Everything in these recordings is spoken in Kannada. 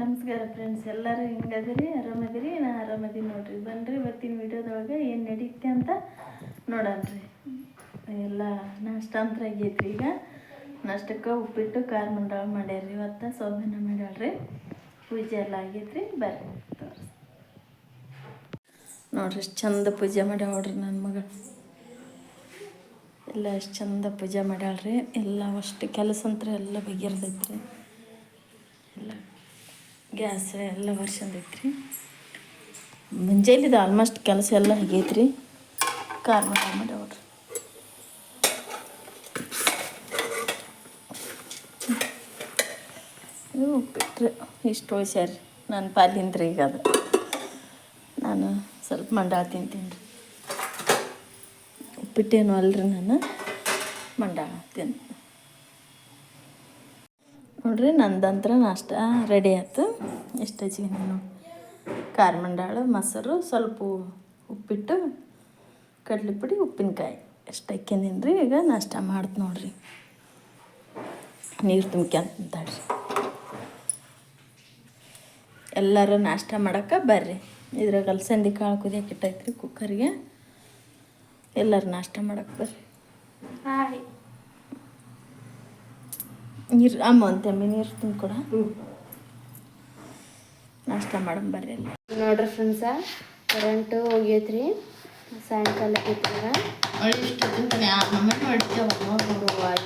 ನಮಸ್ಕಾರ ಫ್ರೆಂಡ್ಸ್ ಎಲ್ಲರೂ ಹಿಂಗದಿರಿ? ಆರಾಮದಿರಿ? ನಾ ಆರಾಮದೀನಿ ನೋಡ್ರಿ. ಬನ್ರಿ ಇವತ್ತಿನ ವಿಡಿಯೋದೊಳಗೆ ಏನು ನಡೀತೆ ಅಂತ ನೋಡನ್ರಿ ಎಲ್ಲ ನಾಷ್ಟ ಅಂತ ಆಗೈತ್ರಿ ಈಗ. ನಾಷ್ಟಕ್ಕೆ ಉಪ್ಪಿಟ್ಟು ಖಾರ ಮಂಡಾಳ ಮಾಡ್ಯಾರ್ರಿ. ಇವತ್ತು ಸೌಭಾನ ಮಾಡ್ಯಾಳ್ರಿ. ಪೂಜೆ ಎಲ್ಲ ಆಗೈತ್ರಿ. ಬರ್ರಿ ತೋರಿಸ್ ನೋಡ್ರಿ, ಎಷ್ಟು ಚಂದ ಪೂಜೆ ಮಾಡ್ಯಾವ ನೋಡ್ರಿ ನನ್ನ ಮಗಳು ಎಲ್ಲ ಎಷ್ಟು ಚಂದ ಪೂಜೆ ಮಾಡ್ಯಾಳ್ರಿ. ಎಲ್ಲ ಅಷ್ಟು ಕೆಲಸ ಅಂತ ಎಲ್ಲ ಬಗೆಹರ್ದೈತ್ರಿ ಎಲ್ಲ ಗ್ಯಾಸ್ ಎಲ್ಲ ವರ್ಷಂದೈತ್ರಿ ಮುಂಜಾನಿದು ಆಲ್ಮೋಸ್ಟ್ ಕೆಲಸ ಎಲ್ಲ ಹೇಗೈತ್ರಿ ಖಾರ ಮಟ ಮಾಡ್ಯಾವ್ರಿ ಇವು ಉಪ್ಪಿಟ್ರಿ ಇಷ್ಟು ಉಳ್ಸ್ಯಾರಿ ನನ್ನ ಪಾಲಿಂದ್ರಿ ಈಗ ಅದು. ನಾನು ಸ್ವಲ್ಪ ಮಂಡಾಳ ತಿಂತೀನಿ ರೀ. ಉಪ್ಪಿಟ್ಟೇನು ಅಲ್ರಿ ನಾನು, ಮಂಡಾಳ ತಿಂತೀನಿ. ನೋಡ್ರಿ, ನಂದಂತ್ರ ನಾಷ್ಟ ರೆಡಿ ಆಯ್ತು. ಎಷ್ಟು ಹಚ್ಚಿಗೆ ನಾನು? ಖಾರ ಮಂಡಾಳು, ಮೊಸರು, ಸ್ವಲ್ಪ ಉಪ್ಪಿಟ್ಟು ಕಡ್ಲೆ ಪುಡಿ ಉಪ್ಪಿನಕಾಯಿ. ಎಷ್ಟು ಹಾಕ್ಯಂದಿನಿ ರೀ ಈಗ ನಾಷ್ಟ ಮಾಡ್ತು ನೋಡ್ರಿ. ನೀರು ತುಂಬ್ಕೊಂತಾಳ್ರಿ ಎಲ್ಲರೂ ನಾಷ್ಟ ಮಾಡೋಕೆ ಬರ್ರಿ. ಇದ್ರಾಗ ಅಲಸಂದಿ ಕಾಳು ಕುದಿಯಕ್ಕೆ ಇಟ್ಟೈತ್ರಿ ಕುಕ್ಕರ್ಗೆ ಎಲ್ಲರೂ ನಾಷ್ಟ ಮಾಡಕ್ಕೆ ಬರ್ರಿ. ಹಾಯ್. ನೀರು ಅಮ್ಮ ಅಂತಮ್ಮಿ ನೀರು ತುಂಬಿಕೊಡ ನಾಷ್ಟ ಮಾಡಮ್ ಬರ್ರಿ ನೋಡ್ರಿ ಫ್ರೆಂಡ್ಸ ಕರೆಂಟು ಹೋಗೈತ್ರಿ ಸಾಯಂಕಾಲ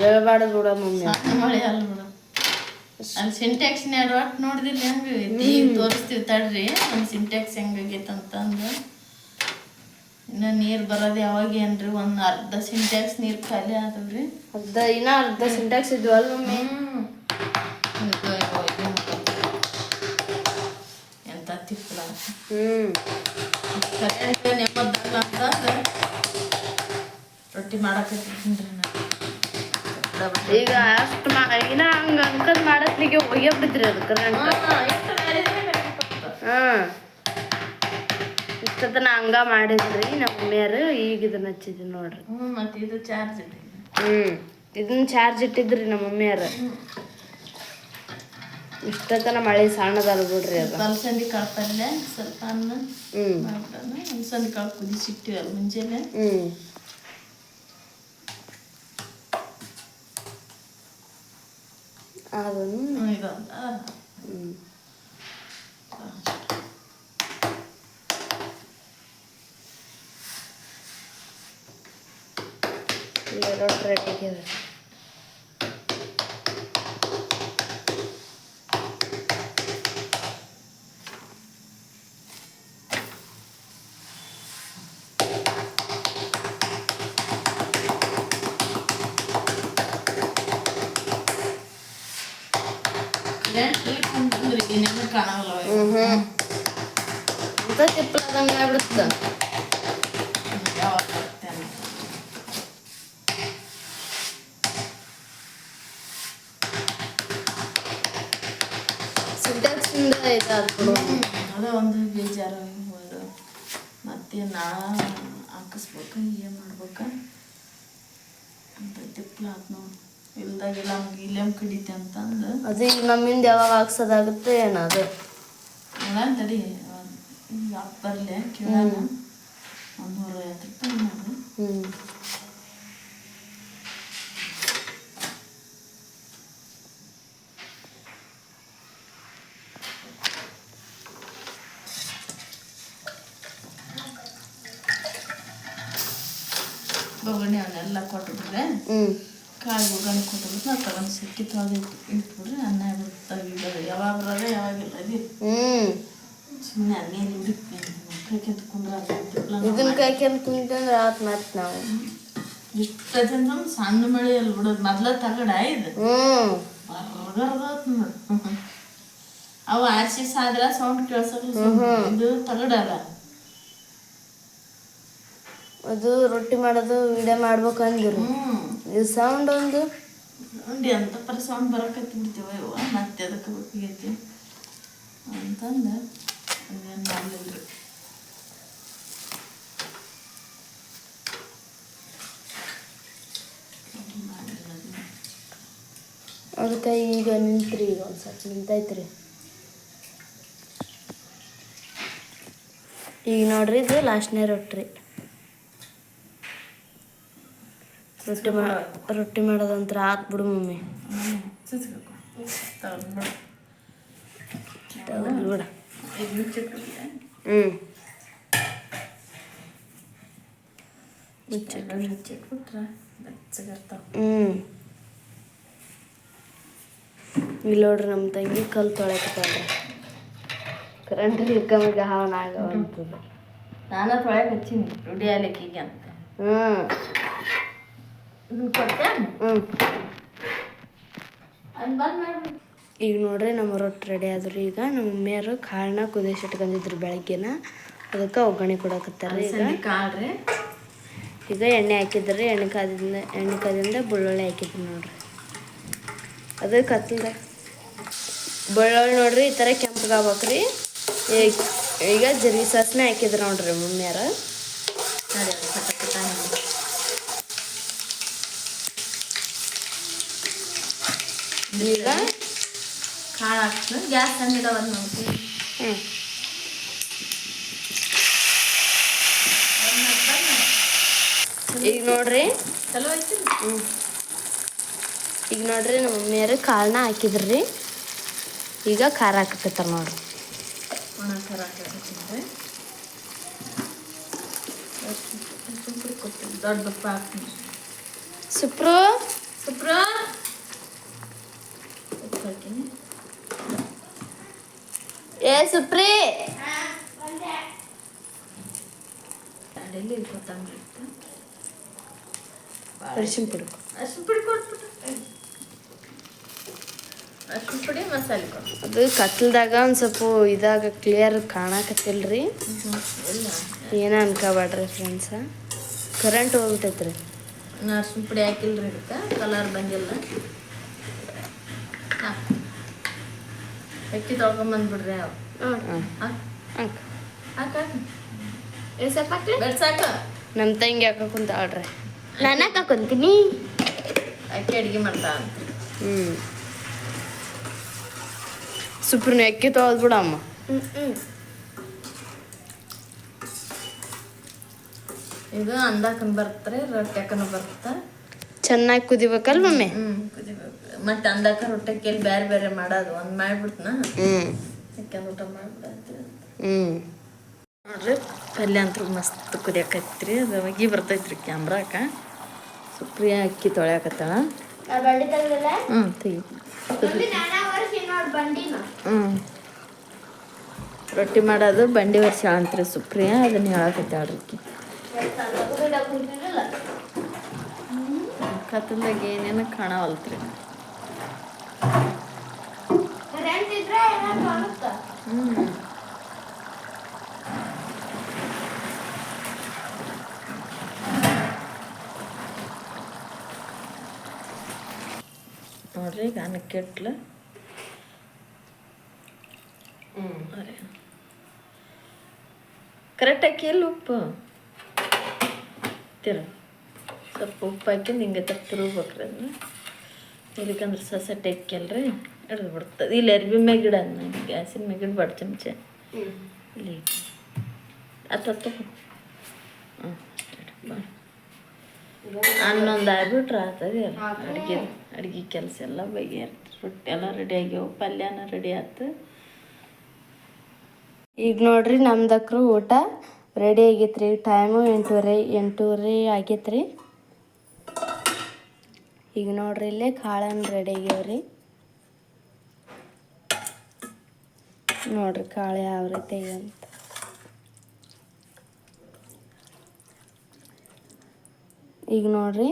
ಹೇಳ್ಬಾರ್ದು ಬಿಡ ಮಮ್ಮಿ ಮಳೆ ಅಲ್ಲ ಬಿಡು. ಅಲ್ಲಿ ಸಿಂಟ್ಯಾಕ್ಸ್ ಒಟ್ಟು ನೋಡಿದಿಲ್ಲ ಹೆಂಗೆ ತೋರಿಸ್ತೀವಿ ತಡ್ರಿ. ನಮ್ಮ ಸಿಂಟ್ಯಾಕ್ಸ್ ಹೆಂಗಾಗೈತೆ ಅಂತಂದು ಇನ್ನು ನೀರು ಬರೋದು ಯಾವಾಗ ಏನ್ರಿ? ಒಂದು ಅರ್ಧ ಸಿಂಟ್ಯಾಕ್ಸ್ ನೀರು ಖಾಲಿ ಆದವ್ರಿ ಅರ್ಧ ಇನ್ನ ಅರ್ಧ ಸಿಂಟ್ಯಾಕ್ಸ್ ಇದ್ವಲ್ ಮಮ್ಮಿ ಎಂತ ತಿಪ್ಪಲ ಹ್ಮ್. ಕರೆಂಟ್ ನೆಮ್ಮದಲ್ಲ ಅಂತಂದ್ರೆ ರೊಟ್ಟಿ ಮಾಡಕತ್ತೀನಿ ಈಗ ಅಷ್ಟು ಇನ್ನ ಹಂಗ ಅಂಕದ್ ಮಾಡತ್ಲಿಗೆ ಹೋಗ್ಯ ಬಿಡ್ತ್ರಿ ಅದು ಕರೆಂಟ್ ಹಾ. ಇಷ್ಟತನ ಹಂಗ ಮಾಡಿದ್ರಿ ನಮ್ಮ ಮಮ್ಮಿಯರು ಈಗ ಇದನ್ನ ಹಚ್ಚಿದ್ವಿ ನೋಡ್ರಿ. ಹ್ಞೂ ಮತ್ತೆ ಇದು ಚಾರ್ಜ್ ಇದೆ ಹ್ಮ್ ಇದನ್ನ ಚಾರ್ಜ್ ಇಟ್ಟಿದ್ರಿ ನಮ್ಮ ಮಮ್ಮಿಯರು ಇಷ್ಟತನ ಮಳೆ ಸಣ್ಣದಲ್ಲ ಬಿಡ್ರಿ ಅದು. ಅಲಸಂದಿ ಕಾಳು ಪಲ್ಯ ಸ್ವಲ್ಪ ಅನ್ನ ಹ್ಮ್. ಮಾಡ್ಬಿಡೋಣ. ಅಲಸಂದಿ ಕಾಳು ಕುದಿಸಿಟ್ಟಿವಲ್ಲ ಮುಂಜಾನೆ. ಹ್ಮ್. ಅದನ್ನು ಹ್ಮ್, ಇದೊಂದು ಆ, ಹ್ಮ್ ಈಗ ರೊಟ್ಟಿ ರೆಡಿ ಆಗ್ಯದ ಕರೆಂಟ್ ಕುಂತಂದ್ರೆ ಏನೇನು ಕಾಣಲ್ಲ ಹ್ಮ್ ಅಂತ ತಿಪ್ಪಲಾದಂಗ ಆಗ್ಬಿಡುತ್ತ ಯಾವಾಗ ಬರುತ್ತೆ ಅಂತ. ಸಿಂಟ್ಯಾಕ್ಸ್ ಇಂದ ಇದಾದ ಬಿಡು ಹ್ಮ್, ಅದೇ ಒಂದು ಬೇಜಾರು ಇದು ಮತ್ತೆ ನಾ ಹಾಕಿಸ್ಬೇಕು ಏನು ಮಾಡ್ಬೇಕು? ಅಂತ ತಿಪ್ಪಲ ಆತ್ ನೋಡಿ ಇಲ್ದಾಗೆಲ್ಲ ನಮ್ಗೆ ಇಲ್ಲೇಮ್ ಕಡಿತೆ ಅಂತಂದು. ಅದೇ ಈಗ ನಮ್ಮಿಂದ ಯಾವಾಗ ಹಾಕ್ಸೋದಾಗುತ್ತೆ ಏನದು ಈಗ ಬರಲಿ ಕೇಳೋಣ. ಒಂದು ನೂರ ಐವತ್ತು ರೂಪಾಯಿ ಮಾಡಿ. ಹ್ಮ್. ಬೊಗಣೆ ಅವನ್ನೆಲ್ಲ ಕೊಟ್ಬಿಟ್ರೆ ಕಾಳು ಬೊಗಣೆ ಕೊಟ್ಬಿಟ್ಟು ಆ ತಗೊಂಡು ಸಿಕ್ಕಿ ತೊಳೆದು ಇಟ್ಬಿಟ್ರೆ ಅನ್ನ ಈಗ ಯಾವಾಗ ಬರೋದೇ ಯಾವಾಗಿಲ್ಲ ಅದು ಸುಮ್ಮನೆ ಹಂಗೆ ಹುಡುಕ್ತೀನಿ ಮಕ್ಕಳು ಕೆತ್ಕೊಂಡ್ರೆ ಇದನ್ನ ಕಾಯ್ಕೊಂಡ್ ಕುಂತಂದ್ರೆ ಆತ್ ಮತ್ತೆ ನಾವು. ಇಷ್ಟು ಜನ ಸಣ್ಣ ಮಳೆ ಅಲ್ಲಿ ಬಿಡೋದು. ಮೊದ್ಲ ತಗಡ ಇದು. ಅವು ಆರ್ಸಿ ಸಾದ್ರ ಸೌಂಡ್ ಕೇಳ್ಸಲ್ಲ ಇದು ತಗಡಲ್ಲ. ಅದು ರೊಟ್ಟಿ ಮಾಡೋದು ವಿಡಿಯೋ ಮಾಡ್ಬೇಕು ಅಂದಿರು. ಇದು ಸೌಂಡ್ ಒಂದು. ನೋಡಿ ಅಂತ ಪರ ಸೌಂಡ್ ಬರಕತ್ತಿಬಿಡ್ತೀವ ಇವ ಮತ್ತೆ ಅದಕ್ಕೆ ಬೇಕಾಗೈತಿ ಅಂತಂದು. ಮಾಡಲಿಲ್ಲ. ಅದಕ್ಕೆ ಈಗ ನಿಂತ್ರಿ ಈಗ ಒಂದು ಸ್ವಲ್ಪ ನಿಂತೈತ್ರಿ. ಈಗ ನೋಡ್ರಿ ಇದು ಲಾಸ್ಟ್ನೇ ರೊಟ್ಟಿ. ರೊಟ್ಟಿ ಮಾ ರೊಟ್ಟಿ ಮಾಡೋದಂತ್ರ ಆತ್ ಬಿಡು ಮಮ್ಮಿ. ಬಿಡ ಹ್ಞೂ ಹ್ಞೂ ಇಲ್ಲಿ ನೋಡ್ರಿ ನಮ್ಮ ತಂಗಿ ಕಲ್ಲು ತೊಳೆಕತ್ತಾಳ್ರಿ ಕರೆಂಟ್ ಇರ್ಕಮ್ಮಿಗೆ ಹಾವನಾಗ ನಾನು ತೊಳೆಗೆ ಹಚ್ಚೀನಿ. ರೂಢಿ ಅಂತ. ಹ್ಞೂ ಇದನ್ನ ಕೊಟ್ಟೆ ಹ್ಞೂ ಅದು ಬಂದ್ ಮಾಡಿ ಈಗ ನೋಡ್ರಿ ನಮ್ಮ ರೊಟ್ಟಿ ರೆಡಿ ಆದ್ರಿ ಈಗ. ನಮ್ಮ ಮಮ್ಮಿಯರು ಕಾಳನ್ನ ಕುದಿಸಿಟ್ಕೊಂಡಿದ್ರು ಬೆಳಗ್ಗೆನ. ಅದಕ್ಕೆ ಒಗ್ಗರಣೆ ಕೊಡಕತ್ತಾರ ಈಗ. ಕಾಳ್ರಿ ಈಗ ಎಣ್ಣೆ ಹಾಕಿದ್ರಿ ಎಣ್ಣೆ ಕಾದಿಂದ ಎಣ್ಣೆ ಕಾದಿಂದ ಬೆಳ್ಳುಳ್ಳಿ ಹಾಕಿದ್ರಿ ನೋಡ್ರಿ. ಅದು ಕತ್ತಲ್ದ ಬೆಳ್ಳುಳ್ಳಿ ನೋಡ್ರಿ ಈ ಥರ ಕೆಂಪಗಾಗ್ಬೇಕ್ರಿ ಈಗ ಈಗ ಜರಿ ಸಾಸ್ನೆ ಹಾಕಿದ್ರು ನೋಡ್ರಿ ಮಮ್ಮಿಯಾರ ನೋಡಿ ಅದು ಸಖತ್ ಮಾಡಿ ಈಗ ಕಾಳು ಹಾಕ್ತು ಗ್ಯಾಸ್ ತಂದಿಡವ ನೋಡಿ ಹ್ಞೂ ಈಗ ನೋಡ್ರಿ. ಚಲೋ ಐತಿ ಹ್ಞೂ ಈಗ ನೋಡ್ರಿ ನಮ್ಮ ಮಮ್ಮಿಯರು ಕಾಳನ್ನ ಹಾಕಿದ್ರಿ. ಈಗ ಖಾರ ಹಾಕಕತ್ತಾರ ನೋಡ್ರಿ. ಒಣ ಖಾರ ಕೊಡ್ತೀನಿ. ದೊಡ್ಡ ಹಾಕ್ತೀನಿ. ಸುಪ್ರು. ಸುಪ್ರ ಉಪ್ಪು ಹಾಕಿನಿ ಏ ಸುಪ್ರಿ. ಅಡೆಯಲ್ಲಿ ಕೊತ್ತಂಬರಿ ಇತ್ತು. ಅರಿಶಿನ ಪುಡಿ. ಅರಿಶಿನ ಪುಡಿ ಕೊಟ್ಬಿಟ್ಟು ಅರ್ಶಿನ ಪುಡಿ ಮಸಾಲೆ ಕೊಡು. ಅದು ಕತ್ಲದಾಗ ಒಂದು ಸ್ವಲ್ಪ ಇದಾಗ ಕ್ಲಿಯರ್ ಕಾಣಕತ್ತಿಲ್ರಿ. ಏನ ಅನ್ಕೋಬೇಡ್ರಿ ಫ್ರೆಂಡ್ಸ ಕರೆಂಟ್ ಹೋಗ್ಬಿಟ್ಟೈತ್ರಿ. ಅರಿಶಿನ ಅರ್ಶಿನ ಪುಡಿ ಹಾಕಿಲ್ರಿ ಅದಕ್ಕೆ ಕಲರ್ ಬಂದಿಲ್ಲ. ಅಕ್ಕಿ ತೊಳ್ಕೊಂಬಂದ್ಬಿಡ್ರಿ ಅವು ಹಾಕ್ ಹಾಕ್ ಹಾಕ್ ಸ್ವಲ್ಪ ನಮ್ಮ ತಂಗಿ ಹಾಕ ಕುಂತಾಳ್ರಿ. ನಾನು ಹಾಕೊಂತೀನಿ? ಅಕ್ಕಿ ಅಡುಗೆ ಮಾಡ್ತಾ ಅಂತ. ಹ್ಞೂ ಸುಪ್ರಿನ ಅಕ್ಕಿ ತೊಗೊಳದ್ ಬಿಡಮ್ಮ. ಇದು ಅಂದಾಕನ್ ಬರ್ತಾರೆ ಹಾಕನ ಬರ್ತಾ ಚೆನ್ನಾಗಿ ಕುದಿಬೇಕಲ್ ಮಮ್ಮಿ? ಹ್ಞೂ ಕುದಿಬೇಕು. ಮತ್ತೆ ಅಂದಾಕ ರೊಟ್ಟೆಕೆಲ್ಲಿ ಬೇರೆ ಬೇರೆ ಮಾಡೋದು ಒಂದು ಯಾಕಂದ್ರೆ ಊಟ ಮಾಡ್ಬಿಡತ್ತೆ ಹ್ಞೂ ನೋಡ್ರಿ ಪಲ್ಯ ಅಂತೂ ಮಸ್ತ್ ಕುದಿಯಾಕೈತ್ರಿ ಅದು ಹೊಗಿ ಬರ್ತೈತ್ರಿ ಕ್ಯಾಮ್ರಾಕ. ಸುಪ್ರಿಯ ಅಕ್ಕಿ ತೊಳ್ಯಾಕತ್ತಾಳ. ಹ್ಞೂ ತೆಗಿ. ಹ್ಞೂ ರೊಟ್ಟಿ ಮಾಡೋದು ಬಂಡಿ ವರ್ಷ ಅಂತ್ರಿ ಸುಪ್ರಿಯ ಅದನ್ನ ಹೇಳಕತ್ತಾಳ್ರಿ ಅಕ್ಕಿ. ಕತ್ತಲ್ದಾಗ ಏನೇನು ಕಾಣವಲ್ತ್ರಿ. ಹ್ಞೂ ನೋಡ್ರಿ ಈಗ ಅನ್ನಕ್ಕೆ ಇಟ್ಲು ಕರೆಕ್ಟ್ ಹಾಕಿ ಎಲ್ಲಿ ಉಪ್ಪು. ತಿರು. ಸ್ವಲ್ಪ ಉಪ್ಪು ಹಾಕಿ ಹಿಂಗೆ ತಪ್ಪು ತಿರುಗ್ಬೇಕ್ರಿ ಅದನ್ನ. ಇದಕ್ಕಂದ್ರೆ ಸಸ ಟೆಕ್ಕಲ್ರಿ ಹಿಡಿದು ಬಿಡ್ತದೆ ಇಲ್ಲಿ ಅರ್ಬಿ ಮ್ಯಾಗಿಡ ಇಡ ಗ್ಯಾಸಿನ ಮ್ಯಾಗ ಬಾಡು ಚಮಚ. ಇಲ್ಲಿ ಅತ್ತ ಹಾಂ ಹನ್ನೊಂದು ಆಗ್ಬಿಟ್ರೆ ಆಗ್ತದೆ ಅಡುಗೆ ಅಡುಗೆ ಕೆಲಸ ಎಲ್ಲ ಬಗೆಹರ್ ರೊಟ್ಟಿ ಎಲ್ಲ ರೆಡಿ ಆಗ್ಯಾವ ಪಲ್ಯನ ರೆಡಿ ಆಯ್ತು ಈಗ ನೋಡ್ರಿ ನಮ್ದಕ್ರು ಊಟ ರೆಡಿ ಆಗೈತ್ರಿ. ಟೈಮು ಎಂಟೂವರೆ ಎಂಟೂವರೆ ಆಗೈತ್ರಿ. ಈಗ ನೋಡ್ರಿ ಇಲ್ಲೇ ಕಾಳನ್ ರೆಡಿ ಆಗ್ಯಾವ್ರಿ. ನೋಡ್ರಿ ಕಾಳು ಯಾವ ರೀತಿ ಅಂತ. ಈಗ ನೋಡ್ರಿ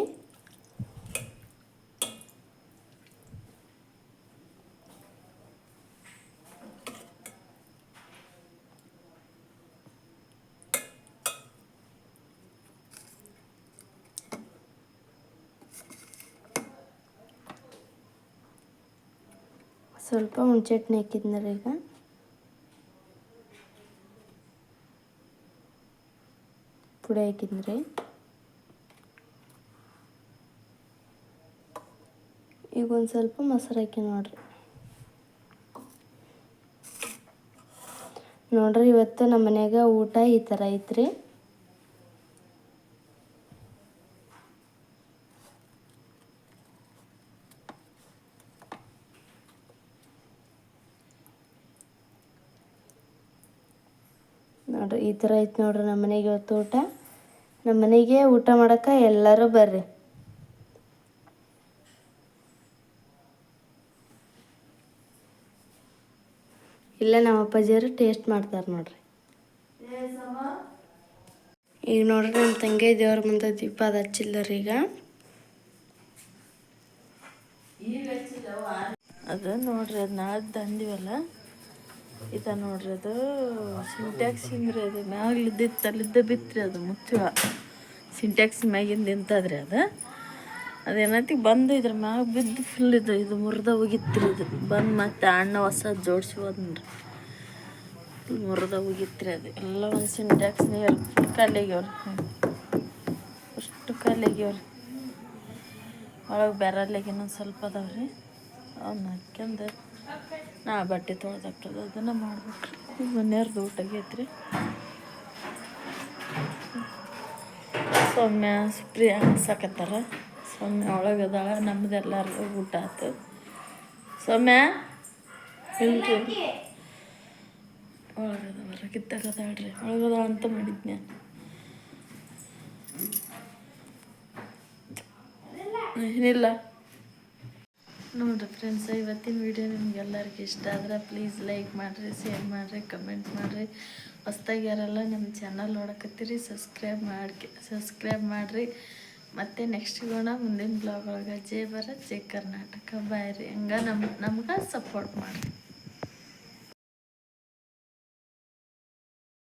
ಸ್ವಲ್ಪ ಮುಂಚೆಟ್ನಿ ಹಾಕಿದ್ನಲ್ಲ ಈಗ. ಪುಡಿ ಹಾಕಿದ್ರಿ. ಈಗ ಒಂದು ಸ್ವಲ್ಪ ಮೊಸರು ಹಾಕಿ ನೋಡ್ರಿ. ನೋಡ್ರಿ, ಇವತ್ತು ನಮ್ಮ ಮನೆಯಾಗ ಊಟ ಈ ಥರ ಐತ್ರಿ. ನೋಡ್ರಿ, ಈ ಥರ ಐತೆ ನೋಡ್ರಿ ನಮ್ಮ ಮನೆಗೆ ಇವತ್ತು ಊಟ. ನಮ್ಮ ಮನೆಗೆ ಊಟ ಮಾಡಕ್ಕೆ ಎಲ್ಲರೂ ಬರ್ರಿ. ಇಲ್ಲ, ನಮ್ಮ ಅಪ್ಪಾಜಿಯವರು ಟೇಸ್ಟ್ ಮಾಡ್ತಾರೆ ನೋಡ್ರಿ. ಈಗ ನೋಡ್ರಿ, ನಮ್ಮ ತಂಗಿ ದೇವ್ರ ಮುಂದೆ ದೀಪ ಅದು ಹಚ್ಚಿಲ್ಲರಿ ಈಗ. ಅದು ನೋಡ್ರಿ ಅದು ನಾಳೆ ತಂದಿವಲ್ಲ ಇದ ನೋಡ್ರಿ ಅದು ಸಿಂಟ್ಯಾಕ್ಸ್ ಹಿಂಗ್ರಿ ಅದು? ಮ್ಯಾಗ್ಲಿದ್ದಿತ್ತು ಅಲ್ಲಿದ್ದ ಬಿತ್ರಿ ಅದು ಮುಚ್ಚುವ ಸಿಂಟ್ಯಾಕ್ಸ್ ಮ್ಯಾಗಿಂದ ನಿಂತದ್ರಿ ಅದು. ಅದೇನತಿ, ಬಂದು ಇದ್ರ ಮ್ಯಾಗ ಬಿದ್ದು ಫುಲ್ ಇದು ಇದು ಮುರಿದ ಹೋಗಿತ್ರಿ ಇದು ಬಂದು ಮತ್ತೆ ಅಣ್ಣ ಹೊಸ ಜೋಡಿಸಿ ಹೋದ್ರಿ ಮುರಿದ ಹೋಗಿತ್ರಿ ಅದು. ಎಲ್ಲ ಒಂದು ಸಿಂಟ್ಯಾಕ್ಸ್ ನೀರು ಫುಲ್ ಕಾಲಿಗೆವ್ರಿ ಅಷ್ಟು ಕಾಲಿಗೆವ್ರಿ ಒಳಗೆ ಬೇರೆ ಇನ್ನೊಂದು ಸ್ವಲ್ಪ ಅದಾವ್ರಿ. ಅವ್ನು ಹಾಕ್ಯಂದು ನಾ ಬಟ್ಟೆ ತೊಳೆದಾಗ್ತದೆ ಅದನ್ನು ಮಾಡ್ಬೇಕು. ಈಗ ಮನೆಯವ್ರದ್ದು ಊಟ ಆಗೈತ್ರಿ. ಸೌಮ್ಯ, ಸುಪ್ರಿಯ ಸಾಕತ್ತಾರ. ಸೌಮ್ಯ ಒಳಗದಾಳ ನಮ್ದೆಲ್ಲರೂ ಊಟ ಆಯ್ತು ಸೌಮ್ಯ? ಇಲ್ರಿ. ಒಳಗದ ಹೊರಗಿದ್ದಾಗದಾಳ್ರಿ ಒಳಗದಾಳ ಅಂತ ಮಾಡಿದ್ನ ಏನಿಲ್ಲ. ನೋಡಿರಿ ಫ್ರೆಂಡ್ಸ್ ಇವತ್ತಿನ ವಿಡಿಯೋ ನಿಮ್ಗೆಲ್ಲರಿಗೂ ಇಷ್ಟ ಆದ್ರೆ ಪ್ಲೀಸ್ ಲೈಕ್ ಮಾಡಿರಿ ಶೇರ್ ಮಾಡಿರಿ ಕಮೆಂಟ್ ಮಾಡಿರಿ. ಹೊಸ್ದಾಗಿ ಯಾರೆಲ್ಲ ನಮ್ಮ ಚಾನಲ್ ನೋಡಕತ್ತೀರಿ ಸಬ್ಸ್ಕ್ರೈಬ್ ಮಾಡಿ ಸಬ್ಸ್ಕ್ರೈಬ್ ಮಾಡಿರಿ. ಮತ್ತು ನೆಕ್ಸ್ಟ್ ಗೋಣ ಮುಂದಿನ ಬ್ಲಾಗ್ ಒಳಗೆ. ಜೈ ಭಾರತ್, ಜೈ ಕರ್ನಾಟಕ. ಬಾಯ್ ರೀ. ಹಂಗೆ ನಮ್ಮ ನಮ್ಗೆ ಸಪೋರ್ಟ್ ಮಾಡಿರಿ.